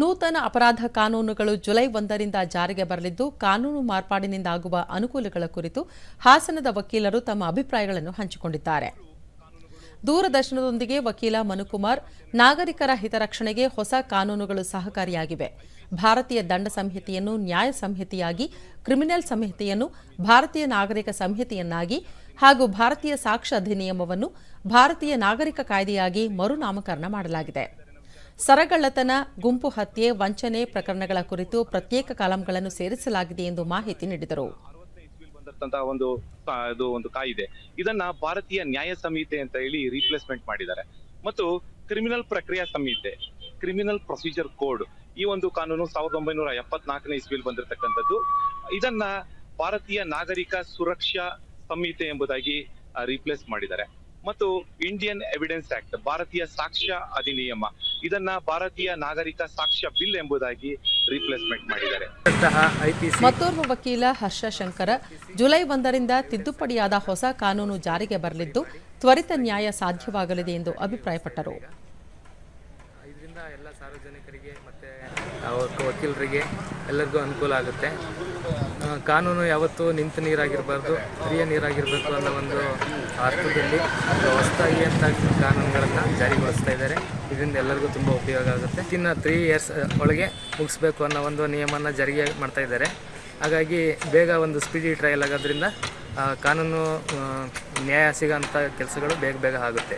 ನೂತನ ಅಪರಾಧ ಕಾನೂನುಗಳು ಜುಲೈ ಒಂದರಿಂದ ಜಾರಿಗೆ ಬರಲಿದ್ದು, ಕಾನೂನು ಮಾರ್ಪಾಡಿನಿಂದ ಆಗುವ ಅನುಕೂಲಗಳ ಕುರಿತು ಹಾಸನದ ವಕೀಲರು ತಮ್ಮ ಅಭಿಪ್ರಾಯಗಳನ್ನು ಹಂಚಿಕೊಂಡಿದ್ದಾರೆ. ದೂರದರ್ಶನದೊಂದಿಗೆ ವಕೀಲ ಮನುಕುಮಾರ್, ನಾಗರಿಕರ ಹಿತರಕ್ಷಣೆಗೆ ಹೊಸ ಕಾನೂನುಗಳು ಸಹಕಾರಿಯಾಗಿವೆ. ಭಾರತೀಯ ದಂಡ ಸಂಹಿತೆಯನ್ನು ನ್ಯಾಯ ಸಂಹಿತೆಯಾಗಿ, ಕ್ರಿಮಿನಲ್ ಸಂಹಿತೆಯನ್ನು ಭಾರತೀಯ ನಾಗರಿಕ ಸಂಹಿತೆಯನ್ನಾಗಿ ಹಾಗೂ ಭಾರತೀಯ ಸಾಕ್ಷ್ಯ ಅಧಿನಿಯಮವನ್ನು ಭಾರತೀಯ ನಾಗರಿಕ ಕಾಯ್ದೆಯಾಗಿ ಮರುನಾಮಕರಣ ಮಾಡಲಾಗಿದೆ. ಸರಗಳ್ಳತನ, ಗುಂಪು ಹತ್ಯೆ, ವಂಚನೆ ಪ್ರಕರಣಗಳ ಕುರಿತು ಪ್ರತ್ಯೇಕ ಕಾಲಂಗಳನ್ನು ಸೇರಿಸಲಾಗಿದೆ ಎಂದು ಮಾಹಿತಿ ನೀಡಿದರು. ಒಂದು ಇದು ಒಂದು ಕಾಯಿದೆ. ಇದನ್ನ ಭಾರತೀಯ ನ್ಯಾಯ ಸಂಹಿತೆ ಅಂತ ಹೇಳಿ ರೀಪ್ಲೇಸ್ಮೆಂಟ್ ಮಾಡಿದ್ದಾರೆ. ಮತ್ತು ಕ್ರಿಮಿನಲ್ ಪ್ರಕ್ರಿಯಾ ಸಂಹಿತೆ ಕ್ರಿಮಿನಲ್ ಪ್ರೊಸೀಜರ್ ಕೋಡ್ ಈ ಒಂದು ಕಾನೂನು ಸಾವಿರದ ಒಂಬೈನೂರ ಎಪ್ಪತ್ನಾಲ್ಕನೇ ಇಸ್ವಿಲ್ ಬಂದಿರತಕ್ಕಂಥದ್ದು. ಇದನ್ನ ಭಾರತೀಯ ನಾಗರಿಕ ಸುರಕ್ಷಾ ಸಂಹಿತೆ ಎಂಬುದಾಗಿ ರೀಪ್ಲೇಸ್ ಮಾಡಿದ್ದಾರೆ. ಮತ್ತು ಇಂಡಿಯನ್ ಎವಿಡೆನ್ಸ್ ಆಕ್ಟ್ ಭಾರತೀಯ ಸಾಕ್ಷ್ಯ ಅಧಿನಿಯಮ. ಇದನ್ನ ಭಾರತೀಯ ನಾಗರಿಕ ಸಾಕ್ಷ್ಯ ಬಿಲ್ ಎಂಬುದಾಗಿ ರೀಪ್ಲೇಸ್ಮೆಂಟ್ ಮಾಡಿದ್ದಾರೆ. ಐಪಿಸಿ ಮತ್ತೋರ್ವ ವಕೀಲ ಹರ್ಷ ಶಂಕರ ಜುಲೈ ಒಂದರಿಂದ ತಿದ್ದುಪಡಿಯಾದ ಹೊಸ ಕಾನೂನು ಜಾರಿಗೆ ಬರಲಿದ್ದು ತ್ವರಿತ ನ್ಯಾಯ ಸಾಧ್ಯವಾಗಲಿದೆ ಎಂದು ಅಭಿಪ್ರಾಯಪಟ್ಟರು. ಇದರಿಂದ ಎಲ್ಲ ಸಾರ್ವಜನಿಕರಿಗೆ ಮತ್ತೆ ವಕೀಲರಿಗೆ ಎಲ್ಲರಿಗೂ ಅನುಕೂಲ ಆಗುತ್ತೆ. ಕಾನೂನು ಯಾವತ್ತೂ ನಿಂತ ನೀರಾಗಿರಬಾರ್ದು, ಹಿರಿಯ ನೀರಾಗಿರಬೇಕು ಅನ್ನೋ ಒಂದು ಅರ್ಥದಲ್ಲಿ ಹೊಸದಾಗಿ ಅಂತ ಕಾನೂನುಗಳನ್ನು ಜಾರಿಗೊಳಿಸ್ತಾ ಇದ್ದಾರೆ. ಇದರಿಂದ ಎಲ್ಲರಿಗೂ ತುಂಬ ಉಪಯೋಗ ಆಗುತ್ತೆ. ಇನ್ನು ತ್ರೀ ಇಯರ್ಸ್ ಒಳಗೆ ಮುಗಿಸ್ಬೇಕು ಅನ್ನೋ ಒಂದು ನಿಯಮನ ಜಾರಿಗೆ ಮಾಡ್ತಾ ಇದ್ದಾರೆ. ಹಾಗಾಗಿ ಬೇಗ ಒಂದು ಸ್ಪೀಡಿ ಟ್ರಯಲ್ ಆಗೋದ್ರಿಂದ ಕಾನೂನು ನ್ಯಾಯ ಸಿಗೋಂಥ ಕೆಲಸಗಳು ಬೇಗ ಬೇಗ ಆಗುತ್ತೆ.